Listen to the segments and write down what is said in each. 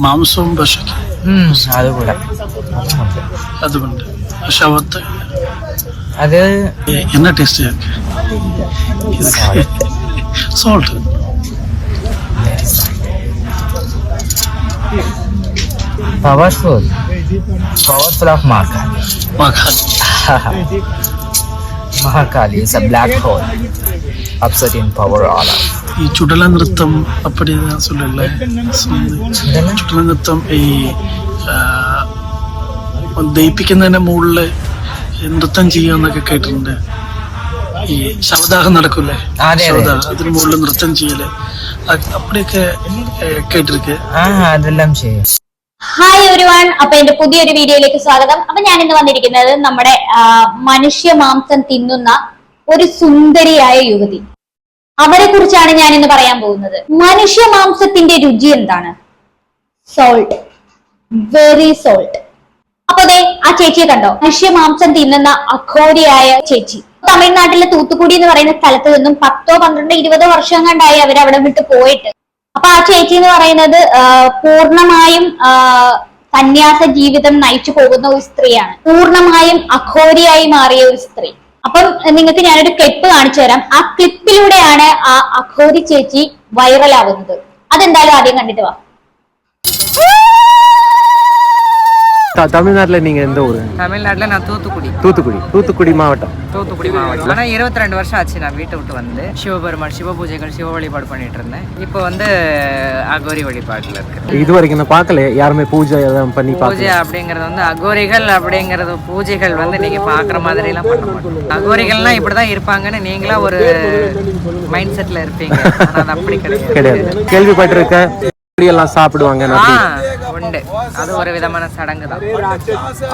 ಮಾಂಸಂ ಬಸಕಿ ಹ್ಮ್ ಅದು ಕೂಡ അതുമുണ്ട് ഷവത്ത് അത് എന്നാ taste salt powerful powerful of Mahakali Mahakali Mahakali is a black hole absorbing power all out ചുടല നൃത്തം അപ്പടി சொல்லல ചുടല നൃത്തം ഈ ആ, ദയിപ്പിക്കുന്നതിന്റെ മുകളില് നൃത്തം ചെയ്യുമെന്നൊക്കെ കേട്ടിട്ടുണ്ട് ഈ ശവദാഹം നടക്കൂലേ അതെ, അതെ. ശവദാഹം അതിന് മുകളിൽ നൃത്തം ചെയ്യല് അത് അപ്പടിയൊക്കെ ഏ, കേട്ടിരിക്കെ ആ അതെല്ലാം ചെയ്യും ഹായ് എവരിവൺ അപ്പൊ എന്റെ പുതിയൊരു വീഡിയോയിലേക്ക് സ്വാഗതം അപ്പൊ ഞാൻ ഇന്ന് വന്നിരിക്കുന്നത് നമ്മുടെ ആ, മനുഷ്യ മാംസം തിന്നുന്ന ഒരു സുന്ദരിയായ യുവതി അവരെ കുറിച്ചാണ് ഞാൻ ഇന്ന് പറയാൻ പോകുന്നത്. മനുഷ്യ മാംസത്തിന്റെ രുചി എന്താണ്? സോൾട്ട് വെറി സോൾട്ട് അപ്പൊ അതെ ആ ചേച്ചിയെ കണ്ടോ? മനുഷ്യ മാംസം തിന്നുന്ന അഘോരിയായ ചേച്ചി. തമിഴ്നാട്ടിലെ തൂത്തുക്കുടി എന്ന് പറയുന്ന സ്ഥലത്ത് നിന്നും പത്തോ പന്ത്രണ്ടോ ഇരുപതോ വർഷം കണ്ടായി അവർ അവിടെ വിട്ട് പോയിട്ട്. അപ്പൊ ആ ചേച്ചി എന്ന് പറയുന്നത് പൂർണമായും സന്യാസ ജീവിതം നയിച്ചു പോകുന്ന ഒരു സ്ത്രീയാണ്. പൂർണമായും അഘോരിയായി മാറിയ ഒരു സ്ത്രീ. അപ്പം നിങ്ങൾക്ക് ഞാനൊരു ക്ലിപ്പ് കാണിച്ചു തരാം. ആ ക്ലിപ്പിലൂടെയാണ് ആ അഘോരി ചേച്ചി വൈറലാവുന്നത് അതെന്തായാലും ആദ്യം കണ്ടിട്ട് വാ. தமிழ்நாட்டுல நீங்க எந்த ஊரு? தமிழ்நாட்டில் நான் தூத்துக்குடி. தூத்துக்குடி. தூத்துக்குடி மாவட்டம். தூத்துக்குடி மாவட்டம். ஆனால் இருபத்தி ரெண்டு வருஷம் ஆச்சு நான் வீட்டை விட்டு வந்து. சிவபெருமான் சிவ பூஜைகள் சிவ வழிபாடு பண்ணிட்டு இருந்தேன். இப்போ வந்து அகோரி வழிபாட்டில் இருக்கு இது வரைக்கும் நான் பார்க்கல யாருமே பூஜை எல்லாம் பண்ணி பூஜை அப்படிங்கிறது வந்து அகோரிகள் அப்படிங்கிறது பூஜைகள் வந்து நீங்க பார்க்குற மாதிரிலாம் பண்ண மாட்டோம். அகோரிகள்லாம் இப்படி தான் இருப்பாங்கன்னு நீங்களா ஒரு மைண்ட் செட்டில் இருப்பீங்க. அது அப்படி கிடையாது. கிடையாது. கேள்விப்பட்டிருக்க இப்படி எல்லாம் சாப்பிடுவாங்க ஆ நான் உண்டு அது ஒரு விதமான சடங்கு தான்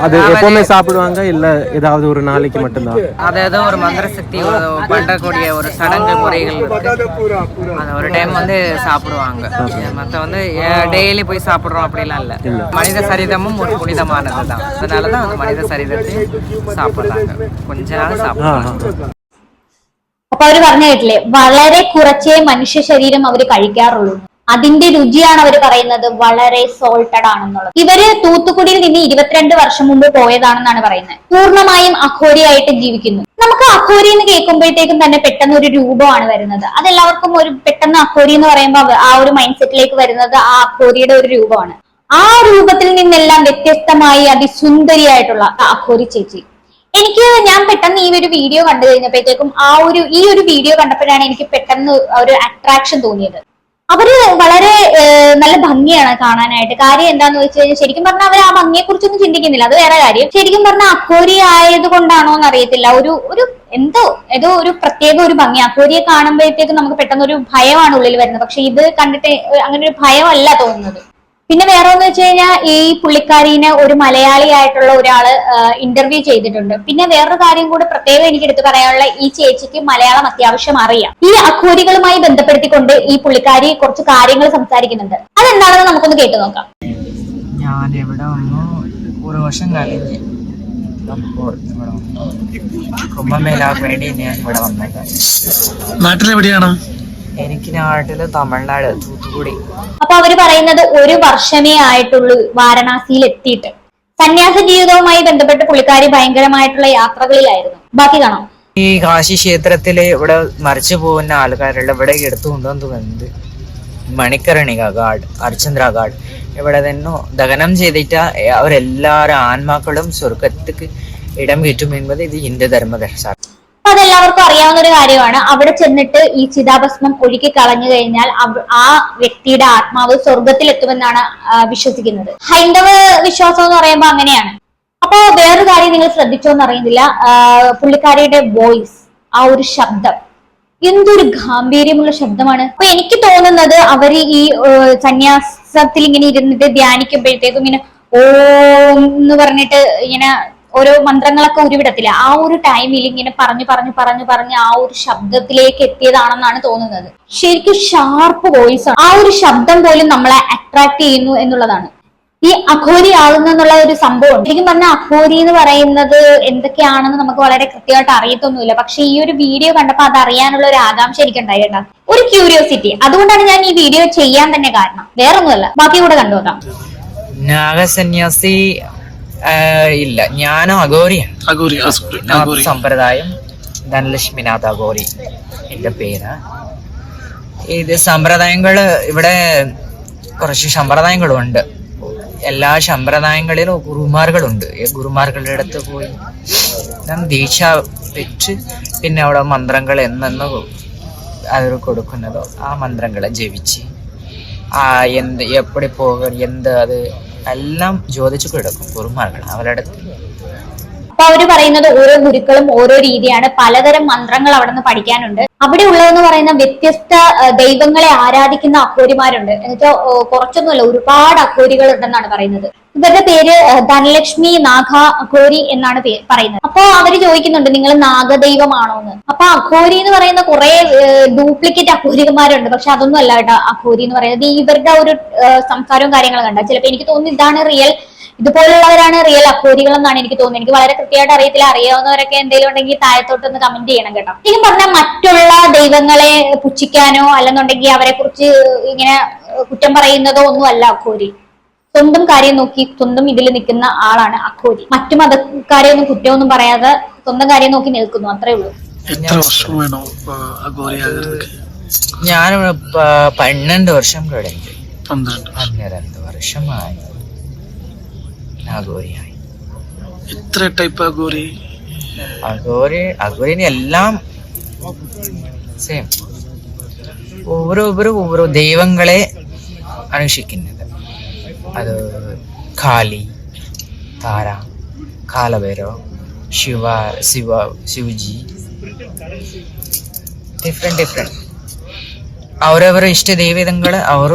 அது எப்பவுமே சாப்பிடுவாங்க இல்ல ஏதாவது ஒரு நாளைக்கு மட்டும்தான் அது ஏதோ ஒரு மந்திர சக்தி ஒரு பண்ணக்கூடிய ஒரு சடங்கு முறைகள் இருக்கு அது ஒரு டைம் வந்து சாப்பிடுவாங்க மற்ற வந்து டெய்லி போய் சாப்பிடுறோம் அப்படிலாம் இல்ல மனித சரிதமும் ஒரு புனிதமானது தான் அதனாலதான் அந்த மனித சரிதத்தை சாப்பிடுறாங்க கொஞ்ச நாள் ஆ, சாப்பிடுறாங்க ஆ. അപ്പൊ അവര് പറഞ്ഞു കേട്ടില്ലേ വളരെ കുറച്ചേ മനുഷ്യ ശരീരം അവര് കഴിക്കാറുള്ളൂ അതിന്റെ രുചിയാണ് അവർ പറയുന്നത് വളരെ സോൾട്ടഡ് ആണെന്നുള്ളത്. ഇവർ തൂത്തുക്കുടിയിൽ നിന്ന് ഇരുപത്തിരണ്ട് വർഷം മുമ്പ് പോയതാണെന്നാണ് പറയുന്നത്. പൂർണമായും അഘോരിയായിട്ട് ജീവിക്കുന്നു. നമുക്ക് അഘോരി എന്ന് കേൾക്കുമ്പോഴത്തേക്കും തന്നെ പെട്ടെന്ന് ഒരു രൂപമാണ് വരുന്നത്. അതെല്ലാവർക്കും ഒരു പെട്ടെന്ന് അഘോരി എന്ന് പറയുമ്പോൾ ആ ഒരു മൈൻഡ് സെറ്റിലേക്ക് വരുന്നത് ആ അഘോരിയുടെ ഒരു രൂപമാണ്. ആ രൂപത്തിൽ നിന്നെല്ലാം വ്യത്യസ്തമായി അതിസുന്ദരിയായിട്ടുള്ള അഘോരി ചേച്ചി. എനിക്ക് ഞാൻ പെട്ടെന്ന് ഈ ഒരു വീഡിയോ കണ്ടു കഴിഞ്ഞപ്പോഴത്തേക്കും ആ ഒരു ഈ ഒരു വീഡിയോ കണ്ടപ്പോഴാണ് എനിക്ക് പെട്ടെന്ന് ഒരു അട്രാക്ഷൻ തോന്നിയത്. അവർ വളരെ നല്ല ഭംഗിയാണ് കാണാനായിട്ട്. കാര്യം എന്താന്ന് വെച്ച് കഴിഞ്ഞാൽ ശരിക്കും പറഞ്ഞാൽ അവർ ആ ഭംഗിയെ കുറിച്ചൊന്നും ചിന്തിക്കുന്നില്ല. അത് വേറെ കാര്യം. ശരിക്കും പറഞ്ഞാൽ അക്കോരി ആയത് കൊണ്ടാണോ എന്ന് അറിയത്തില്ല ഒരു ഒരു എന്തോ ഏതോ ഒരു പ്രത്യേക ഒരു ഭംഗി. അക്കോരിയെ കാണുമ്പോഴത്തേക്കും നമുക്ക് പെട്ടെന്ന് ഒരു ഭയമാണ് ഉള്ളിൽ വരുന്നത്. പക്ഷെ ഇത് കണ്ടിട്ട് അങ്ങനെ ഒരു ഭയമല്ല തോന്നുന്നത്. പിന്നെ വേറെ ഒന്ന് വെച്ച് കഴിഞ്ഞാൽ ഈ പുള്ളിക്കാരീനെ ഒരു മലയാളി ആയിട്ടുള്ള ഒരാൾ ഇന്റർവ്യൂ ചെയ്തിട്ടുണ്ട് പിന്നെ വേറൊരു കാര്യം കൂടെ പ്രത്യേകം എനിക്ക് എടുത്തു പറയാനുള്ള ഈ ചേച്ചിക്ക് മലയാളം അത്യാവശ്യം അറിയാം ഈ അഘോരികളുമായി ബന്ധപ്പെടുത്തിക്കൊണ്ട് ഈ പുള്ളിക്കാരി കുറച്ച് കാര്യങ്ങൾ സംസാരിക്കുന്നുണ്ട് അതെന്താണെന്ന് നമുക്കൊന്ന് കേട്ടു നോക്കാം ഞാൻ ഇവിടെ വന്നു ഒരു വർഷം കഴിഞ്ഞ് അപ്പോൾ വന്നു നാട്ടിലെവിടെയാണ് എനിക്ക് നാട്ടിൽ തമിഴ്നാട് തൂത്തുക്കുടി. അപ്പൊ അവർ പറയുന്നത് ഒരു വർഷമേ ആയിട്ടുള്ളൂ വാരണാസിയിൽ എത്തിയിട്ട്. സന്യാസ ജീവിതവുമായി ബന്ധപ്പെട്ട് പുള്ളിക്കാരി ഭയങ്കരമായിട്ടുള്ള യാത്രകളിലായിരുന്നു. ബാക്കി കാണാം. ഈ കാശി ക്ഷേത്രത്തിൽ ഇവിടെ മരിച്ചു പോകുന്ന ആൾക്കാരുള്ള ഇവിടെ എടുത്തു കൊണ്ടുവന്ന് വന്നത് മണിക്കർണിക ഗാഡ് അർച്ചന്ദ്ര ഗാഡ്. ഇവിടെ തന്നെ ദഹനം ചെയ്തിട്ട് അവരെല്ലാരും ആത്മാക്കളും സ്വർഗത്തിക്ക് ഇടം കിട്ടും എന്നത് ഇത് ഹിന്ദു ധർമ്മദർശ അപ്പൊ അതെല്ലാവർക്കും അറിയാവുന്ന ഒരു കാര്യമാണ്. അവിടെ ചെന്നിട്ട് ഈ ചിതാഭസ്മം ഒഴുക്കി കളഞ്ഞു കഴിഞ്ഞാൽ ആ വ്യക്തിയുടെ ആത്മാവ് സ്വർഗത്തിലെത്തുമെന്നാണ് വിശ്വസിക്കുന്നത്. ഹൈന്ദവ വിശ്വാസം എന്ന് പറയുമ്പോൾ അങ്ങനെയാണ്. അപ്പൊ വേറൊരു കാര്യം നിങ്ങൾ ശ്രദ്ധിച്ചോന്ന് അറിയുന്നില്ല പുള്ളിക്കാരിയുടെ വോയിസ് ആ ഒരു ശബ്ദം എന്തൊരു ഗാംഭീര്യമുള്ള ശബ്ദമാണ്. അപ്പൊ എനിക്ക് തോന്നുന്നത് അവർ ഈ സന്യാസത്തിൽ ഇങ്ങനെ ഇരുന്നിട്ട് ധ്യാനിക്കുമ്പോഴത്തേക്കും ഇങ്ങനെ ഓ എന്ന് പറഞ്ഞിട്ട് ഇങ്ങനെ ഓരോ മന്ത്രങ്ങളൊക്കെ ഉരുവിടത്തില്ല ആ ഒരു ടൈമിൽ ഇങ്ങനെ പറഞ്ഞു പറഞ്ഞു പറഞ്ഞു പറഞ്ഞ് ആ ഒരു ശബ്ദത്തിലേക്ക് എത്തിയതാണെന്നാണ് തോന്നുന്നത്. ശരിക്കും ഷാർപ്പ് വോയിസ് ആണ്. ആ ഒരു ശബ്ദം പോലും നമ്മളെ അട്രാക്ട് ചെയ്യുന്നു എന്നുള്ളതാണ്. ഈ അഘോരി ആകുന്നെന്നുള്ള ഒരു സംഭവം ശരിക്കും പറഞ്ഞാൽ അഘോരി എന്ന് പറയുന്നത് എന്തൊക്കെയാണെന്ന് നമുക്ക് വളരെ കൃത്യമായിട്ട് അറിയത്തൊന്നുമില്ല. പക്ഷെ ഈ ഒരു വീഡിയോ കണ്ടപ്പോൾ അത് അറിയാനുള്ള ഒരു ആകാംക്ഷ എനിക്കുണ്ടായി കേട്ടോ. ഒരു ക്യൂരിയോസിറ്റി അതുകൊണ്ടാണ് ഞാൻ ഈ വീഡിയോ ചെയ്യാൻ തന്നെ കാരണം. വേറൊന്നുമല്ല. ബാക്കി കൂടെ കണ്ടുപോകാം നാഗസന്യാസി ഇല്ല. ഞാനും അഗോരിയാണ് സമ്പ്രദായം ധനലക്ഷ്മിനാഥ് അഗോരി എന്റെ പേര്. ഇത് സമ്പ്രദായങ്ങൾ ഇവിടെ കുറച്ച് സമ്പ്രദായങ്ങളുണ്ട്. എല്ലാ സമ്പ്രദായങ്ങളിലും ഗുരുമാർഗളുണ്ട് ഗുരുമാർഗളുടെ അടുത്ത് പോയി നാം ദീക്ഷ വെച്ച് പിന്നെ അവിടെ മന്ത്രങ്ങൾ എന്നെന്ന് അവർ കൊടുക്കുന്നതോ. ആ മന്ത്രങ്ങളെ ജപിച്ച് ആ എന്ത് എപ്പടി പോകണം എന്ത് അത് എല്ലാം ചോദിച്ചു കിടക്കും കുറുമാകൾ അവരുടെ അപ്പൊ അവർ പറയുന്നത് ഓരോ ഗുരുക്കളും ഓരോ രീതിയാണ് പലതരം മന്ത്രങ്ങൾ അവിടെ നിന്ന് പഠിക്കാനുണ്ട്. അവിടെ ഉള്ളതെന്ന് പറയുന്ന വ്യത്യസ്ത ദൈവങ്ങളെ ആരാധിക്കുന്ന അക്കോരിമാരുണ്ട്. എന്നുവെച്ചാൽ കുറച്ചൊന്നുമല്ല ഒരുപാട് അക്കോരികൾ ഉണ്ടെന്നാണ് പറയുന്നത്. ഇവരുടെ പേര് ധനലക്ഷ്മി നാഗ അഘോരി എന്നാണ് പറയുന്നത്. അപ്പൊ അവർ ചോദിക്കുന്നുണ്ട് നിങ്ങൾ നാഗദൈവമാണോ എന്ന് അപ്പൊ അഘോരി എന്ന് പറയുന്ന കുറെ ഡ്യൂപ്ലിക്കേറ്റ് അഘോരികന്മാരുണ്ട്. പക്ഷെ അതൊന്നും അല്ല കേട്ടോ അഘോരി എന്ന് പറയുന്നത്. ഇവരുടെ ഒരു സംസാരവും കാര്യങ്ങളും കണ്ട ചിലപ്പോ എനിക്ക് തോന്നുന്നു ഇതാണ് റിയൽ ഇതുപോലുള്ളവരാണ് റിയൽ അഘോരികൾ എന്നാണ് എനിക്ക് തോന്നുന്നത്. എനിക്ക് വളരെ കൃത്യമായിട്ട് അറിയത്തില്ല. അറിയാവുന്നവരൊക്കെ എന്തെങ്കിലും ഉണ്ടെങ്കിൽ താഴത്തോട്ട് ഒന്ന് കമന്റ് ചെയ്യണം കേട്ടോ. ശരിക്കും പറഞ്ഞാൽ മറ്റുള്ള ദൈവങ്ങളെ പുച്ഛിക്കാനോ അല്ലെന്നുണ്ടെങ്കിൽ അവരെ കുറിച്ച് ഇങ്ങനെ കുറ്റം പറയുന്നതോ ഒന്നും അല്ല അഘോരി. സ്വന്തം കാര്യം നോക്കി സ്വന്തം ഇതിൽ നിൽക്കുന്ന ആളാണ് അക്കോരി മറ്റു മതക്കാരെ ഒന്നും കുറ്റമൊന്നും പറയാതെ സ്വന്തം കാര്യം നോക്കി നിൽക്കുന്നു. അത്രേ ഉള്ളൂ. എത്ര വർഷം വേണോ ഞാൻ പന്ത്രണ്ട് വർഷം കഴിഞ്ഞു പന്ത്രണ്ട് വർഷമായി അഗോരിയായി എത്ര ടൈപ്പ് അഗോരി അഗോരി അഗോരിന് എല്ലാം സെയിം ഓരോ ഓരോ ദൈവങ്ങളെ അനുഷ്ഠിക്കുന്നത് അത് കാളി താര കാലഭൈരവ് ശിവ ശിവ ശിവജി. ഡിഫറെന്റ് ഡിഫറെന്റ് അവരവരുടെ ഇഷ്ട ദൈവങ്ങളെ അവർ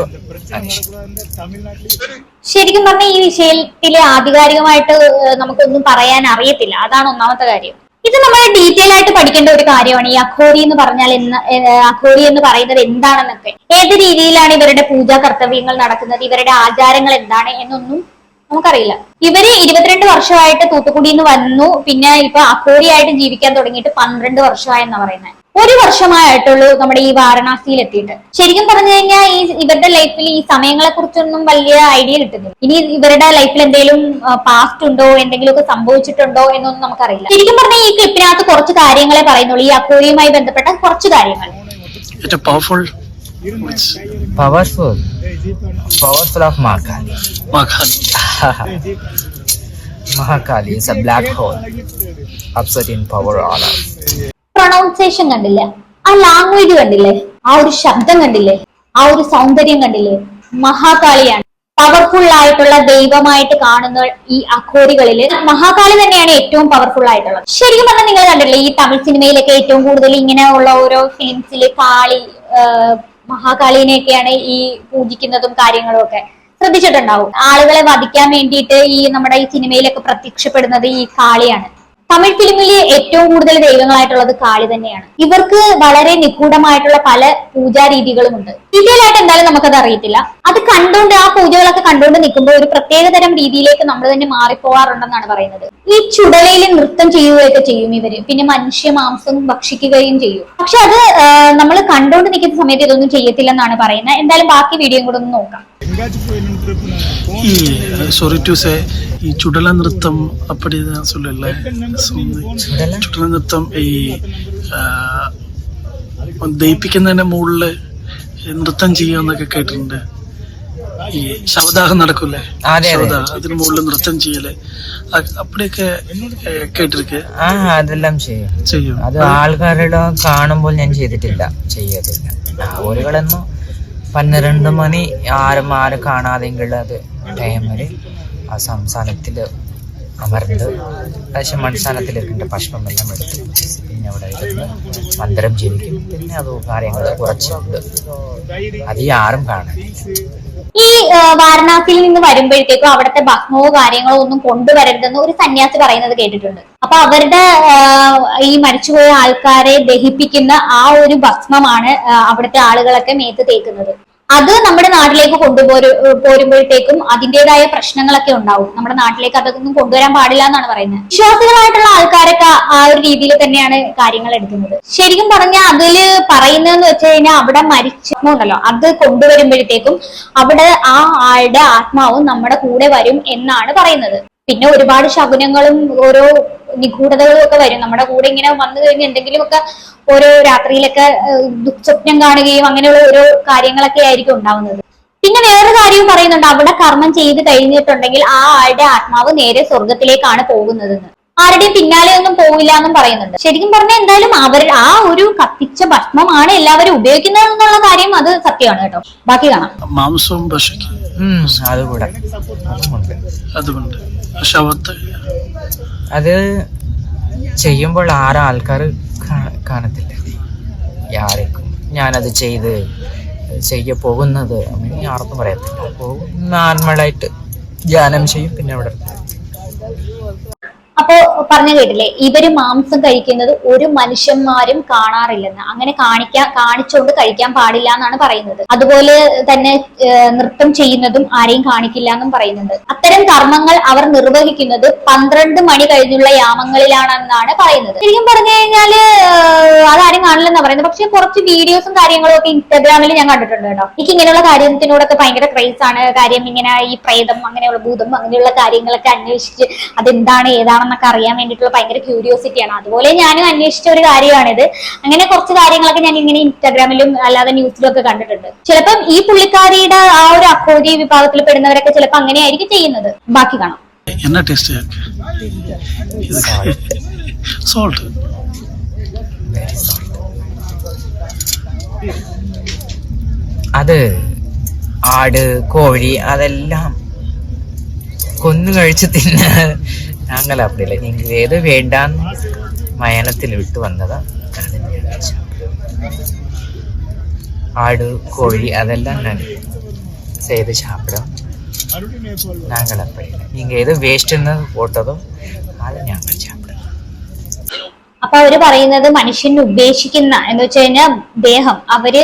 ശരിക്കും പറഞ്ഞാൽ ഈ വിഷയത്തിലെ ആധികാരികമായിട്ട് നമുക്കൊന്നും പറയാൻ അറിയത്തില്ല. അതാണ് ഒന്നാമത്തെ കാര്യം. ഇത് നമ്മൾ ഡീറ്റെയിൽ ആയിട്ട് പഠിക്കേണ്ട ഒരു കാര്യമാണ്. ഈ അഘോരി എന്ന് പറഞ്ഞാൽ എന്ന് അഖോരി എന്ന് പറയുന്നത് എന്താണെന്നൊക്കെ. ഏത് രീതിയിലാണ് ഇവരുടെ പൂജാ കർത്തവ്യങ്ങൾ നടക്കുന്നത്? ഇവരുടെ ആചാരങ്ങൾ എന്താണ് എന്നൊന്നും നമുക്കറിയില്ല. ഇവർ ഇരുപത്തിരണ്ട് വർഷമായിട്ട് തൂത്തുക്കുടിയിൽ നിന്ന് വന്നു. പിന്നെ ഇപ്പൊ അഘോരിയായിട്ട് ജീവിക്കാൻ തുടങ്ങിയിട്ട് പന്ത്രണ്ട് വർഷമായെന്നാ പറയുന്നത് ഒരു വർഷമായിട്ടുള്ളൂ നമ്മുടെ ഈ വാരണാസിയിൽ എത്തിയിട്ട് ശരിക്കും പറഞ്ഞു കഴിഞ്ഞാൽ ഈ ഇവരുടെ ലൈഫിൽ ഈ സമയങ്ങളെ കുറിച്ചൊന്നും വലിയ ഐഡിയ കിട്ടുന്നില്ല. ഇനി ഇവരുടെ ലൈഫിൽ എന്തെങ്കിലും പാസ്റ്റ് ഉണ്ടോ എന്തെങ്കിലുമൊക്കെ സംഭവിച്ചിട്ടുണ്ടോ എന്നൊന്നും നമുക്കറിയില്ല. ശരിക്കും പറഞ്ഞാൽ ഈ ക്ലിപ്പിനകത്ത് കുറച്ച് കാര്യങ്ങളെ പറയുന്നുള്ളൂ. ഈ അക്കോയുമായി ബന്ധപ്പെട്ട കുറച്ച് കാര്യങ്ങൾ. Powerful powerful of Mahakali. Is a black hole, upsetting power all us. Pronunciation കണ്ടില്ലേ? ആ ലാംഗ്വേജ് കണ്ടില്ലേ? ആ ഒരു ശബ്ദം കണ്ടില്ലേ? ആ ഒരു സൗന്ദര്യം കണ്ടില്ലേ? മഹാകാളിയാണ്. പവർഫുൾ ആയിട്ടുള്ള ദൈവമായിട്ട് കാണുന്ന ഈ അഖോരികളിൽ മഹാകാളി തന്നെയാണ് ഏറ്റവും പവർഫുൾ ആയിട്ടുള്ളത്. ശരിക്കും പറഞ്ഞാൽ നിങ്ങൾ കണ്ടില്ലേ ഈ തമിഴ് സിനിമയിലൊക്കെ ഏറ്റവും കൂടുതൽ ഇങ്ങനെ ഉള്ള ഓരോ ഫിലിംസിൽ കാളി മഹാകാളിനെയൊക്കെയാണ് ഈ പൂജിക്കുന്നതും കാര്യങ്ങളും ഒക്കെ ശ്രദ്ധിച്ചിട്ടുണ്ടാവും. ആളുകളെ വധിക്കാൻ വേണ്ടിയിട്ട് ഈ നമ്മുടെ ഈ സിനിമയിലൊക്കെ പ്രത്യക്ഷപ്പെടുന്നത് ഈ കാളിയാണ്. തമിഴ് ഫിലിമിലെ ഏറ്റവും കൂടുതൽ ദൈവങ്ങളായിട്ടുള്ളത് കാളി തന്നെയാണ്. ഇവർക്ക് വളരെ നിഗൂഢമായിട്ടുള്ള പല പൂജാ രീതികളും ഉണ്ട്. ഡീറ്റെയിൽ എന്തായാലും നമുക്കത് അറിയത്തില്ല. അത് കണ്ടുകൊണ്ട് ആ പൂജകളൊക്കെ കണ്ടുകൊണ്ട് നിൽക്കുമ്പോൾ ഒരു പ്രത്യേക തരം രീതിയിലേക്ക് നമ്മൾ തന്നെ മാറിപ്പോവാറുണ്ടെന്നാണ് പറയുന്നത്. ഈ ചുടലയിൽ നൃത്തം ചെയ്യുകയൊക്കെ ചെയ്യും ഇവർ. പിന്നെ മനുഷ്യ മാംസം ഭക്ഷിക്കുകയും ചെയ്യും. പക്ഷെ അത് നമ്മൾ കണ്ടുകൊണ്ട് നിൽക്കുന്ന സമയത്ത് ഇതൊന്നും ചെയ്യത്തില്ലെന്നാണ് പറയുന്നത്. എന്തായാലും ബാക്കി വീഡിയോ കൂടെ ഒന്ന് നോക്കാം. ഈ സോറി ടു സേ ഈ ചുടല നൃത്തം അപ്പടി ഞാൻ നൃത്തം ഈ ദയിപ്പിക്കുന്നതിന്റെ മുകളിൽ നൃത്തം ചെയ്യുമെന്നൊക്കെ കേട്ടിട്ടുണ്ട്. ഈ ശവദാഹം നടക്കൂലേ. ശവദാഹം. അതിന് മുകളിൽ നൃത്തം ചെയ്യൽ. അപ്പടിയൊക്കെ ഏ, ആ അതെല്ലാം ചെയ്യും. ചെയ്യും. അത് ആൾക്കാരുടെ കാണുമ്പോൾ ഞാൻ ചെയ്തിട്ടില്ല. ചെയ്യത്തില്ല. ഓരുകളൊന്നും പന്ത്രണ്ട് മണി ആരും ആരും കാണാതെങ്കിലുള്ള അത് വരെ ആ സംസ്ഥാനത്തിൽ അമർന്ന് പക്ഷെ മൺസ്ഥാനത്തിലിരിക്കേണ്ട ഭക്ഷണമെല്ലാം എടുത്ത് പിന്നെ അവിടെ ഇരുന്ന് മന്ത്രം ജീവിക്കും പിന്നെ അത് കാര്യങ്ങൾ കുറച്ചുണ്ട് അത് ആരും കാണാനില്ല ഈ വാരണാസിയിൽ നിന്ന് വരുമ്പോഴത്തേക്കും അവിടുത്തെ ഭക്ഷണമോ കാര്യങ്ങളോ ഒന്നും കൊണ്ടുവരരുതെന്ന് ഒരു സന്യാസി പറയുന്നത് കേട്ടിട്ടുണ്ട്. അപ്പൊ അവരുടെ ഈ മരിച്ചുപോയ ആൾക്കാരെ ദഹിപ്പിക്കുന്ന ആ ഒരു ഭക്ഷണമാണ് അവിടുത്തെ ആളുകളൊക്കെ മേത്ത് തേക്കുന്നത്. അത് നമ്മുടെ നാട്ടിലേക്ക് കൊണ്ടുപോരു പോരുമ്പോഴത്തേക്കും അതിന്റെതായ പ്രശ്നങ്ങളൊക്കെ ഉണ്ടാവും. നമ്മുടെ നാട്ടിലേക്ക് അതൊന്നും കൊണ്ടുവരാൻ പാടില്ല എന്നാണ് പറയുന്നത്. വിശ്വാസികളായിട്ടുള്ള ആൾക്കാരൊക്കെ ആ ഒരു രീതിയിൽ തന്നെയാണ് കാര്യങ്ങൾ എടുക്കുന്നത്. ശരിക്കും പറഞ്ഞാൽ അതിൽ പറയുന്നതെന്ന് വെച്ച് കഴിഞ്ഞാൽ അവിടെ മരിച്ചുണ്ടല്ലോ അത് കൊണ്ടുവരുമ്പോഴത്തേക്കും അവിടെ ആ ആളുടെ ആത്മാവും നമ്മുടെ കൂടെ വരും എന്നാണ് പറയുന്നത്. പിന്നെ ഒരുപാട് ശകുനങ്ങളും ഓരോ നിഗൂഢതകളും ഒക്കെ വരും. നമ്മുടെ കൂടെ ഇങ്ങനെ വന്നു കഴിഞ്ഞ് എന്തെങ്കിലുമൊക്കെ ഓരോ രാത്രിയിലൊക്കെ ദുഃസ്വപ്നം കാണുകയും അങ്ങനെയുള്ള ഓരോ കാര്യങ്ങളൊക്കെ ആയിരിക്കും ഉണ്ടാവുന്നത്. പിന്നെ വേറൊരു കാര്യവും പറയുന്നുണ്ട്. അവിടെ കർമ്മം ചെയ്ത് കഴിഞ്ഞിട്ടുണ്ടെങ്കിൽ ആ ആളുടെ ആത്മാവ് നേരെ സ്വർഗത്തിലേക്കാണ് പോകുന്നതെന്ന് ആരുടെയും പിന്നാലെ ഒന്നും പോവില്ല എന്നും പറയുന്നുണ്ട്. ശരിക്കും പറഞ്ഞാൽ എന്തായാലും അവർ ആ ഒരു കത്തിച്ച ഭക്ഷണമാണ് എല്ലാവരും ഉപയോഗിക്കുന്നത് എന്നുള്ള കാര്യം അത് സത്യമാണ് കേട്ടോ. ബാക്കി കാണാം. മാംസവും പക്ഷേ അതുകൂടെ. അതുകൊണ്ട്. ശവത്ത് അത് ചെയ്യുമ്പോൾ ആരും ആൾക്കാർ കാണത്തില്ല. ആരേക്കും ഞാനത് ചെയ്ത് ചെയ്യ പോകുന്നത്. അങ്ങനെ ആർക്കും പറയത്തില്ല. പോകും നോർമലായിട്ട് ധ്യാനം ചെയ്യും പിന്നെ അവിടെ അപ്പോ പറഞ്ഞു കേട്ടില്ലേ ഇവർ മാംസം കഴിക്കുന്നത് ഒരു മനുഷ്യന്മാരും കാണാറില്ലെന്ന്. അങ്ങനെ കാണിക്കാൻ കാണിച്ചുകൊണ്ട് കഴിക്കാൻ പാടില്ല എന്നാണ് പറയുന്നത്. അതുപോലെ തന്നെ നൃത്തം ചെയ്യുന്നതും ആരെയും കാണിക്കില്ല എന്നും പറയുന്നുണ്ട്. അത്തരം കർമ്മങ്ങൾ അവർ നിർവഹിക്കുന്നത് പന്ത്രണ്ട് മണി കഴിഞ്ഞുള്ള യാമങ്ങളിലാണെന്നാണ് പറയുന്നത്. ശരിക്കും പറഞ്ഞു കഴിഞ്ഞാൽ അതാരും കാണില്ലെന്നാണ് പറയുന്നത്. പക്ഷെ കുറച്ച് വീഡിയോസും കാര്യങ്ങളും ഒക്കെ ഇൻസ്റ്റാഗ്രാമിൽ ഞാൻ കണ്ടിട്ടുണ്ട് കേട്ടോ. എനിക്ക് ഇങ്ങനെയുള്ള കാര്യത്തിനോടൊക്കെ ഭയങ്കര ക്രൈസ് ആണ്. കാര്യം ഇങ്ങനെ ഈ പ്രേതം അങ്ങനെയുള്ള ഭൂതം അങ്ങനെയുള്ള കാര്യങ്ങളൊക്കെ അന്വേഷിച്ച് അതെന്താണ് ഏതാണെന്നൊക്കെ അറിയാൻ വേണ്ടിയിട്ടുള്ള ഭയങ്കര ക്യൂരിയോസിറ്റിയാണ് അതുപോലെ ഞാനും അന്വേഷിച്ച ഒരു കാര്യമാണിത്. അങ്ങനെ കുറച്ച് കാര്യങ്ങളൊക്കെ ഞാൻ ഇങ്ങനെ ഇൻസ്റ്റാഗ്രാമിലും അല്ലാതെ ന്യൂസിലും ഒക്കെ കണ്ടിട്ടുണ്ട്. ചിലപ്പം ഈ പുള്ളിക്കാരിയുടെ ആ ഒരു അക്കോതി വിഭാഗത്തിൽ പെടുന്നവരൊക്കെ ചിലപ്പോൾ അങ്ങനെയായിരിക്കും ചെയ്യുന്നത്. ചെയ്യുന്നത്. ബാക്കി കാണാം. എന്നാ ടേസ്റ്റ് സോൾട്ട് അത് ആട് കോഴി അതെല്ലാം കൊന്നു കഴിച്ച് തിന്ന ഞങ്ങൾ അപ്പടില്ല നിങ്ങൾ ഏത് വേണ്ടാന്ന് മയനത്തിൽ വിട്ടു വന്നതാ. ആട് കോഴി അതെല്ലാം ഞാൻ ചെയ്ത് ശാപ്പിടാം. ഞങ്ങളെ പേര് നിങ്ങൾ ഏത് വേസ്റ്റ് എന്ന് പോട്ടതും അത് ഞാൻ വെച്ചാൽ അപ്പൊ അവർ പറയുന്നത് മനുഷ്യൻ ഉപേക്ഷിക്കുന്ന എന്ന് വെച്ച് കഴിഞ്ഞാൽ ദേഹം അവർ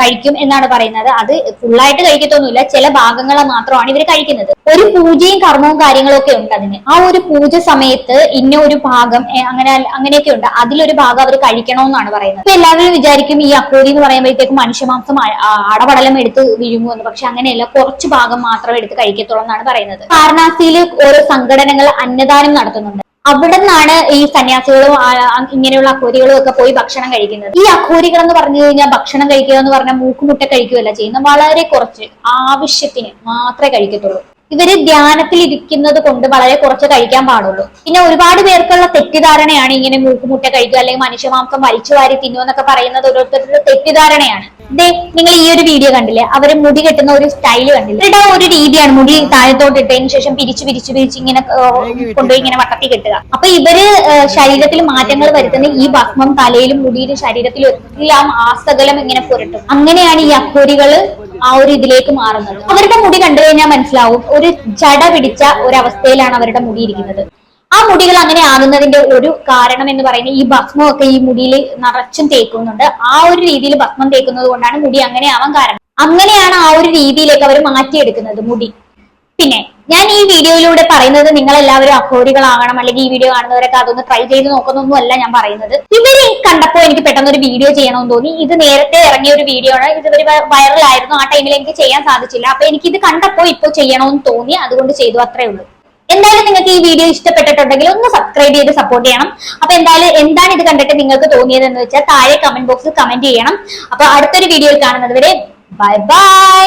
കഴിക്കും എന്നാണ് പറയുന്നത്. അത് ഫുള്ളായിട്ട് കഴിക്കത്തൊന്നുമില്ല. ചില ഭാഗങ്ങളെ മാത്രമാണ് ഇവർ കഴിക്കുന്നത്. ഒരു പൂജയും കർമ്മവും കാര്യങ്ങളും ഒക്കെ ഉണ്ട് അതിന്. ആ ഒരു പൂജ സമയത്ത് ഇന്ന ഒരു ഭാഗം അങ്ങനെ അങ്ങനെയൊക്കെ ഉണ്ട്. അതിലൊരു ഭാഗം അവർ കഴിക്കണമെന്നാണ് പറയുന്നത്. ഇപ്പൊ എല്ലാവരും വിചാരിക്കും ഈ അക്കോരി എന്ന് പറയുമ്പോഴത്തേക്കും മനുഷ്യമാംസം അടപടലം എടുത്ത് വിഴുങ്ങുമെന്ന് പക്ഷെ അങ്ങനെയല്ല. കുറച്ച് ഭാഗം മാത്രം എടുത്ത് കഴിക്കത്തുള്ളൂ എന്നാണ് പറയുന്നത്. വാരണാസിയിൽ ഓരോ സംഘടനകൾ അന്നദാനം നടത്തുന്നുണ്ട്. അവിടെ നിന്നാണ് ഈ സന്യാസികളും ഇങ്ങനെയുള്ള അഖോരികളും ഒക്കെ പോയി ഭക്ഷണം കഴിക്കുന്നത്. ഈ അഖോരികൾ എന്ന് പറഞ്ഞു കഴിഞ്ഞാൽ ഭക്ഷണം കഴിക്കുക എന്ന് പറഞ്ഞാൽ മൂക്കുമുട്ട കഴിക്കുകയല്ല ചെയ്യുന്നത്. വളരെ കുറച്ച് ആവശ്യത്തിന് മാത്രമേ കഴിക്കത്തുള്ളൂ. ഇവർ ധ്യാനത്തിൽ ഇരിക്കുന്നത് കൊണ്ട് വളരെ കുറച്ച് കഴിക്കാൻ പാടുള്ളൂ. പിന്നെ ഒരുപാട് പേർക്കുള്ള തെറ്റിദ്ധാരണയാണ് ഇങ്ങനെ മൂക്കുമുട്ട കഴിക്കുക അല്ലെങ്കിൽ മനുഷ്യമാംസം വലിച്ചു വാരി തിന്നുമെന്നൊക്കെ പറയുന്നത് ഓരോരുത്തരുടെ തെറ്റിദ്ധാരണയാണ്. ദേ നിങ്ങൾ ഈ ഒരു വീഡിയോ കണ്ടില്ലേ? അവർ മുടി കെട്ടുന്ന ഒരു സ്റ്റൈൽ കണ്ടില്ലേ? ഇവരുടെ ഒരു രീതിയാണ് മുടി താഴത്തോട്ട് ഇട്ടതിന് ശേഷം പിരിച്ചു പിരിച്ചു പിരിച്ച് ഇങ്ങനെ കൊണ്ടുപോയി ഇങ്ങനെ വട്ടത്തി കെട്ടുക. അപ്പൊ ഇവർ ശരീരത്തിൽ മാറ്റങ്ങൾ വരുത്തുന്ന ഈ ഭസ്മം തലയിലും മുടിയിലും ശരീരത്തിലും എല്ലാം ആസകലം ഇങ്ങനെ പുരട്ടും. അങ്ങനെയാണ് ഈ അഖോരികൾ ആ ഒരു ഇതിലേക്ക് മാറുന്നത്. അവരുടെ മുടി കണ്ടു കഴിഞ്ഞാൽ മനസ്സിലാവും ഒരു ചട പിടിച്ച ഒരവസ്ഥയിലാണ് അവരുടെ മുടി ഇരിക്കുന്നത്. ആ മുടികൾ അങ്ങനെ ആകുന്നതിന്റെ ഒരു കാരണം എന്ന് പറയുന്നത് ഈ ഭസ്മം ഒക്കെ ഈ മുടിയിൽ നിറച്ചും തേക്കുന്നുണ്ട്. ആ ഒരു രീതിയിൽ ഭസ്മം തേക്കുന്നത് കൊണ്ടാണ് മുടി അങ്ങനെ ആവാൻ കാരണം. അങ്ങനെയാണ് ആ ഒരു രീതിയിലേക്ക് അവർ മാറ്റിയെടുക്കുന്നത് മുടി. പിന്നെ ഞാൻ ഈ വീഡിയോയിലൂടെ പറയുന്നത് നിങ്ങൾ എല്ലാവരും അഘോരികളാകണം അല്ലെങ്കിൽ ഈ വീഡിയോ കാണുന്നവരൊക്കെ അതൊന്ന് ട്രൈ ചെയ്ത് നോക്കുന്നൊന്നും അല്ല ഞാൻ പറയുന്നത്. ഇവർ കണ്ടപ്പോൾ എനിക്ക് പെട്ടെന്ന് ഒരു വീഡിയോ ചെയ്യണമെന്ന് തോന്നി. ഇത് നേരത്തെ ഇറങ്ങിയ ഒരു വീഡിയോ ആണ്. ഇത് ഒരു വൈറൽ ആയിരുന്നു. ആ ടൈമിൽ എനിക്ക് ചെയ്യാൻ സാധിച്ചില്ല. അപ്പൊ എനിക്ക് ഇത് കണ്ടപ്പോൾ ഇപ്പോൾ ചെയ്യണമെന്ന് തോന്നി. അതുകൊണ്ട് ചെയ്തു അത്രേ ഉള്ളൂ. എന്തായാലും നിങ്ങൾക്ക് ഈ വീഡിയോ ഇഷ്ടപ്പെട്ടിട്ടുണ്ടെങ്കിൽ ഒന്ന് സബ്സ്ക്രൈബ് ചെയ്ത് സപ്പോർട്ട് ചെയ്യണം. അപ്പൊ എന്തായാലും എന്താണ് ഇത് കണ്ടിട്ട് നിങ്ങൾക്ക് തോന്നിയത് എന്ന് വെച്ചാൽ താഴെ കമന്റ് ബോക്സിൽ കമന്റ് ചെയ്യണം. അപ്പൊ അടുത്തൊരു വീഡിയോയിൽ കാണുന്നത് വരെ ബൈ ബൈ